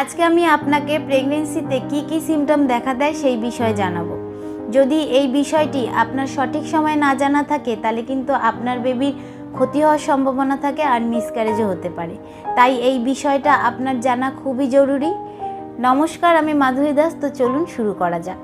আজকে আমি আপনাকে প্রেগনেন্সিতে কি কি সিমটম দেখা দেয় সেই বিষয়ে জানাব। যদি এই বিষয়টি আপনার সঠিক সময় না জানা থাকে, তাহলে কিন্তু আপনার বেবির ক্ষতি হওয়ার সম্ভাবনা থাকে আর মিসক্যারেজও হতে পারে। তাই এই বিষয়টা আপনার জানা খুবই জরুরি। নমস্কার, আমি মাধুরী দাস, তো চলুন শুরু করা যাক।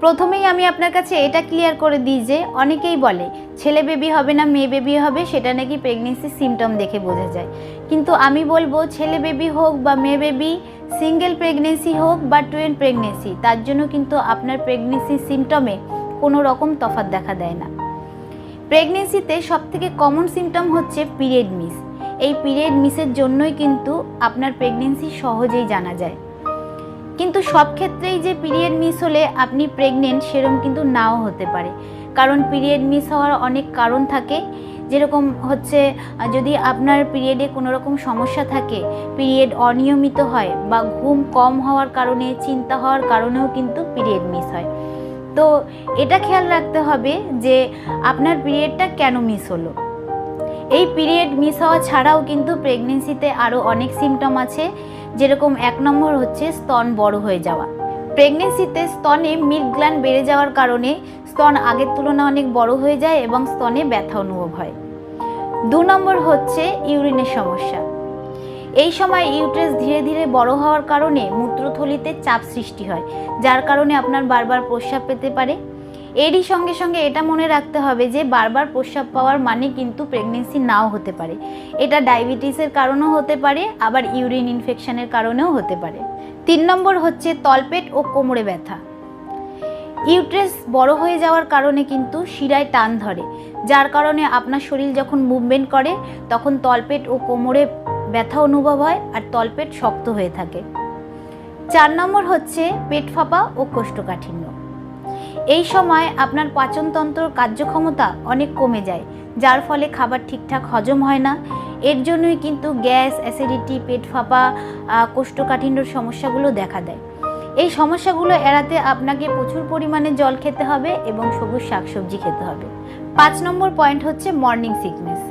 প্রথমেই আমি আপনার কাছে এটা ক্লিয়ার করে দিই যে, অনেকেই বলে ছেলে বেবি হবে না, মেয়ে বেবি হবে, সেটা নাকি প্রেগনেন্সির সিমটম দেখে বোঝা যায়। কিন্তু আমি বলব, ছেলে বেবি হোক বা মেয়ে বেবি সিঙ্গেল প্রেগনেন্সি হোক বা টুয়েন প্রেগনেন্সি তার জন্য কিন্তু আপনার প্রেগনেন্সির সিমটমে কোনো রকম তফাৎ দেখা দেয় না। প্রেগনেন্সিতে সবথেকে কমন সিমটম হচ্ছে পিরিয়ড মিস এই পিরিয়ড মিসের জন্যই কিন্তু আপনার প্রেগনেন্সি সহজেই জানা যায়। কিন্তু সব ক্ষেত্রেই যে পিরিয়ড মিস হলে আপনি প্রেগনেন্ট সেরম কিন্তু নাও হতে পারে। কারণ পিরিয়ড মিস হওয়ার অনেক কারণ থাকে। যেরকম হচ্ছে যদি আপনার পিরিয়ডে কোনো রকম সমস্যা থাকে পিরিয়ড অনিয়মিত হয় বা ঘুম কম হওয়ার কারণে, চিন্তা হওয়ার কারণেও কিন্তু পিরিয়ড মিস হয়। তো এটা খেয়াল রাখতে হবে যে আপনার পিরিয়ডটা কেন মিস হলো? এই পিরিয়ড মিস হওয়া ছাড়াও কিন্তু প্রেগনেন্সিতে আরও অনেক সিমটম আছে। যেরকম এক নম্বর হচ্ছে স্তন বড় হয়ে যাওয়া। প্রেগনেন্সিতে স্তনে মিল্ক গ্ল্যান্ড বেড়ে যাওয়ার কারণে স্তন আগের তুলনায় অনেক বড় হয়ে যায় এবং স্তনে ব্যথা অনুভব হয়। দু নম্বর হচ্ছে ইউরিনের সমস্যা। এই সময় ইউট্রেস ধীরে ধীরে বড় হওয়ার কারণে মূত্রথলিতে চাপ সৃষ্টি হয়, যার কারণে আপনার বারবার প্রস্রাব পেতে পারে। এরই সঙ্গে সঙ্গে এটা মনে রাখতে হবে যে বারবার প্রস্রাব পাওয়ার মানে কিন্তু প্রেগনেন্সি নাও হতে পারে। এটা ডায়াবেটিসের কারণেও হতে পারে, আবার ইউরিন ইনফেকশনের কারণেও হতে পারে। তিন নম্বর হচ্ছে তলপেট ও কোমরে ব্যথা। ইউট্রেস বড় হয়ে যাওয়ার কারণে কিন্তু শিরায় টান ধরে, যার কারণে আপনার শরীর যখন মুভমেন্ট করে, তখন তলপেট ও কোমরে ব্যথা অনুভব হয় আর তলপেট শক্ত হয়ে থাকে। চার নম্বর হচ্ছে পেট ফাঁপা ও কোষ্ঠকাঠিন্য। এই সময় আপনার পাচনতন্ত্রর কার্যক্ষমতা অনেক কমে যায়, যার ফলে খাবার ঠিকঠাক হজম হয় না। এর জন্যই কিন্তু গ্যাস, অ্যাসিডিটি, পেট ফাঁপা কোষ্ঠকাঠিন্যর সমস্যাগুলো দেখা দেয়। এই সমস্যাগুলো এড়াতে আপনাকে প্রচুর পরিমাণে জল খেতে হবে এবং সবুজ শাকসবজি খেতে হবে। পাঁচ নম্বর পয়েন্ট হচ্ছে মর্নিং সিকনেস।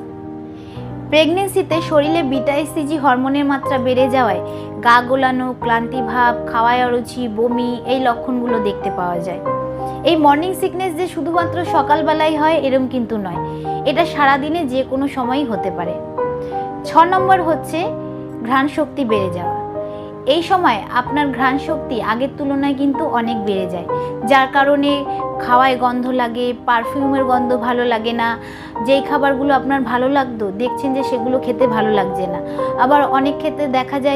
প্রেগনেন্সিতে শরীরে বিটা এসিজি হরমোনের মাত্রা বেড়ে যাওয়ায় গা গোলানো, ক্লান্তি ভাব, খাওয়ায় অরুচি, বমি এই লক্ষণগুলো দেখতে পাওয়া যায়। এই মর্নিং সিকনেস যে শুধুমাত্র সকালবেলায় হয়, এরম কিন্তু নয়। এটা সারাদিনে যে কোনো সময়ই হতে পারে। ছ নম্বর হচ্ছে ঘ্রাণ শক্তি বেড়ে যাওয়া। এই সময় আপনার ঘ্রাণ শক্তি আগের তুলনায় কিন্তু অনেক বেড়ে যায়। যার কারণে খাওয়ায় গন্ধ লাগে পারফিউমের গন্ধ ভালো লাগে না, যেই খাবারগুলো আপনার ভালো লাগতো, দেখছেন যে সেগুলো খেতে ভালো লাগছে না। আবার অনেক ক্ষেত্রে দেখা যায়